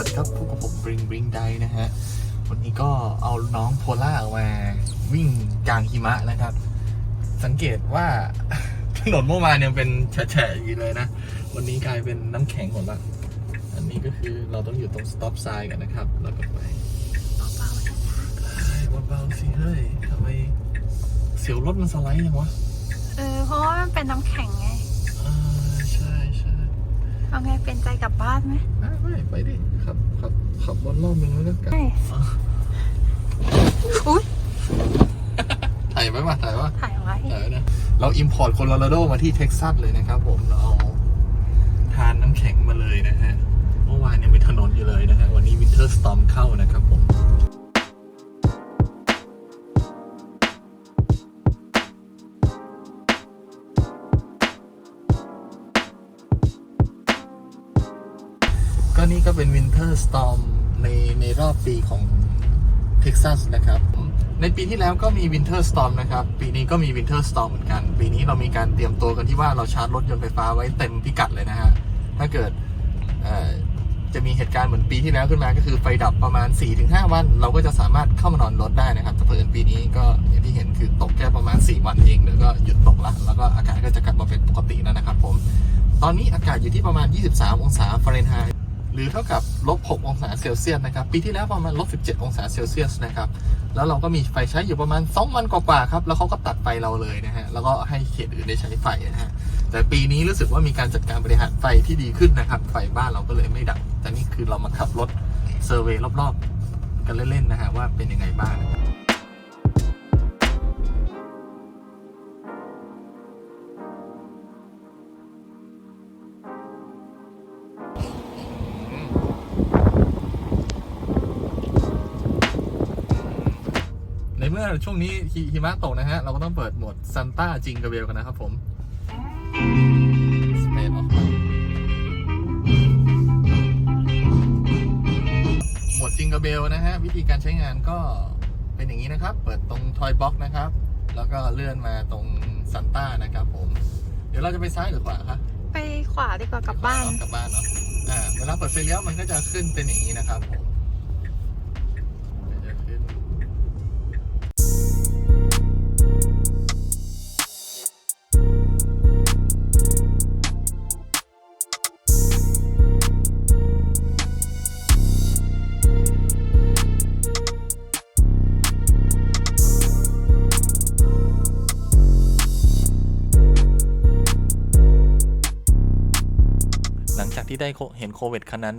นะฮะ วันนี้ก็เอาน้องโพล่าออกมาวิ่งกลางหิมะนะครับ สังเกตว่าถนนเมื่อวานยังเป็นแฉะๆอย่างนี้เลยนะ วันนี้กลายเป็นน้ำแข็งหมดละ อันนี้ก็คือเราต้องอยู่ตรง stop sign กันนะครับ แล้วก็ไปเฮ้ยเบาๆสิเฮ้ยทำไมเสียวรถมันสไลด์ยังวะ เออ เพราะว่ามันเป็นน้ำแข็งไงอ่าใช่ใช่ เอาไงเป็นใจกลับบ้านไหมอะไม่ไปดิขับขับขับวนรอบนึงแล้วก็กลับใช่อุ้ยถ่ายไว้ป่ะถ่ายไว้ป่ะถ่ายไว้ถ่ายไว้นะเราอิมพอร์ตโคโลราโดมาที่เท็กซัสเลยนะครับผมเรา ก็นี่ก็เป็นวินเทอร์สตอมในในรอบปีของเท็กซัสนะครับ ในปีที่แล้วก็มีวินเทอร์สตอมนะครับ ปีนี้ก็มีวินเทอร์สตอมเหมือนกัน ปีนี้เรามีการเตรียมตัวกันที่ว่าเราชาร์จรถยนต์ไฟฟ้าไว้เต็มพิกัดเลยนะฮะ ถ้าเกิดเอ่อจะมีเหตุการณ์เหมือนปีที่แล้วขึ้นมาก็คือไฟดับประมาณ 4-5 วัน เราก็จะสามารถเข้ามานอนรถได้นะครับแต่เพิ่นปีนี้ก็อย่างที่เห็นคือตกแค่ประมาณ 4 วันเองเดี๋ยวก็หยุดตกละแล้วก็อากาศก็จะกลับมาเป็นปกติแล้วนะครับผม ตอนนี้อากาศอยู่ที่ประมาณ 23 องศาฟาเรนไฮต์ห รือเท่ากับลบ 6 องศาเซลเซียสนะครับ ปีที่แล้วประมาณลบ 17 องศาเซลเซียสนะครับ แล้วเราก็มีไฟใช้อยู่ประมาณ 2 วันกว่าๆครับ แล้วเขาก็ตัดไฟเราเลยนะฮะ แล้วก็ให้เขตอื่นได้ใช้ไฟนะฮะ แต่ปีนี้รู้สึกว่ามีการจัดการบริหารไฟที่ดีขึ้นนะครับ ไฟบ้านเราก็เลยไม่ดับ แต่นี่คือเรามาขับรถเซอร์เวยรอบๆ กันเล่นๆนะฮะว่าเป็นยังไงบ้าง มื่อช่วงนี้หิหิมะตกนะฮะ เราก็ต้องเปิดโหมดซันต้าจิงก b เบลกันนะครับผม Speed off โหมดจิงก b เบลนะฮะ วิธีการใช้งานก็เป็นอย่างนี้นะครับ เปิดตรงทอยบ็อกนะครับ แล้วก็เลื่อนมาตรงซันต้านะครับผม เดี๋ยวเราจะไปซ้ายหรือขวาคะไปขวาดีกว่า กลับบ้านเอกลับบ้านเนาะ อ่า เวลาเปิดไฟเลี้ยวมันก็จะขึ้นเป็นอย่างนี้นะครับผม ที่ได้เห็นโควิดคันนั้น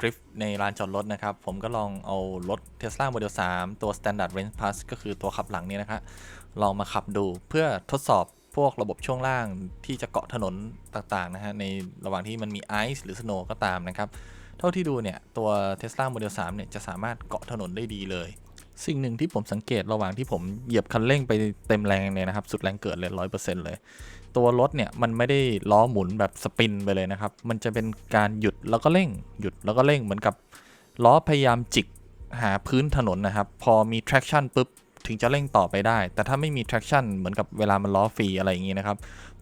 ดริฟต์ในลานจอดรถนะครับ ผมก็ลองเอารถ Tesla Model 3 ตัว Standard Range Plus ก็คือตัวขับหลังเนี่ยนะครับลองมาขับดูเพื่อทดสอบพวกระบบช่วงล่างที่จะเกาะถนนต่างๆนะฮะในระหว่างที่มันมีไอซ์หรือสโนว์ก็ตามนะครับ เท่าที่ดูเนี่ย ตัว Tesla Model 3 เนี่ย จะสามารถเกาะถนนได้ดีเลย สิ่งหนึ่งที่ผมสังเกตระหว่างที่ผมเหยียบคันเร่งไปเต็มแรงเนี่ยนะครับ สุดแรงเกิดเลยร้อยเปอร์เซ็นต์เลย ตัวรถเนี่ยมันไม่ได้ล้อหมุนแบบสปินไปเลยนะครับ มันจะเป็นการหยุดแล้วก็เร่ง หยุดแล้วก็เร่งเหมือนกับล้อพยายามจิกหาพื้นถนนนะครับ พอมี traction ปุ๊บถึงจะเร่งต่อไปได้ แต่ถ้าไม่มี traction เหมือนกับเวลามันล้อฟรีอะไรอย่างนี้นะครับ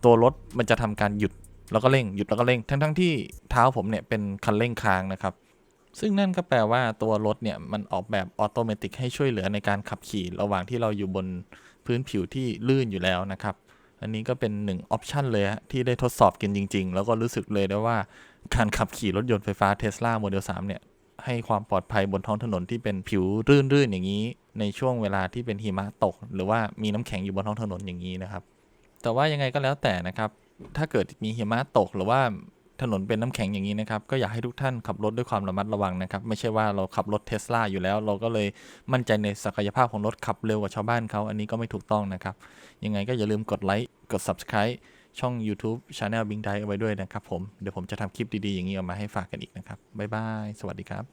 ตัวรถมันจะทำการหยุดแล้วก็เร่ง หยุดแล้วก็เร่ง ทั้งๆที่เท้าผมเนี่ยเป็นคันเร่งค้างนะครับ ซึ่งนั่นก็แปลว่าตัวรถเนี่ยมันออกแบบออโตเมติกให้ช่วยเหลือในการขับขี่ระหว่างที่เราอยู่บนพื้นผิวที่ลื่นอยู่แล้วนะครับ อันนี้ก็เป็นหนึ่งออปชันเลยฮะที่ได้ทดสอบกันจริง ๆ แล้วก็รู้สึกเลยได้ว่าการขับขี่รถยนต์ไฟฟ้า Tesla Model 3 เนี่ย ให้ความปลอดภัยบนท้องถนนที่เป็นผิวรื่น ๆ อย่างนี้ ในช่วงเวลาที่เป็นหิมะตก หรือว่ามีน้ำแข็งอยู่บนท้องถนนอย่างนี้นะครับ แต่ว่ายังไงก็แล้วแต่นะครับ ถ้าเกิดมีหิมะตกหรือว่า ถนนเป็นน้ำแข็งอย่างนี้นะครับ ก็อยากให้ทุกท่านขับรถด้วยความระมัดระวังนะครับ ไม่ใช่ว่าเราขับรถเทสลาอยู่แล้ว เราก็เลยมั่นใจในศักยภาพของรถขับเร็วกว่าชาวบ้านเขาอันนี้ก็ไม่ถูกต้องนะครับ ยังไงก็อย่าลืมกดไลค์กด Subscribe ช่อง YouTube Channel Bing d i เอาไว้ด้วยนะครับผม เดี๋ยวผมจะทำคลิปดี ๆ อย่างนี้ออกมาให้ฝากกันอีกนะครับ บ๊ายบาย สวัสดีครับ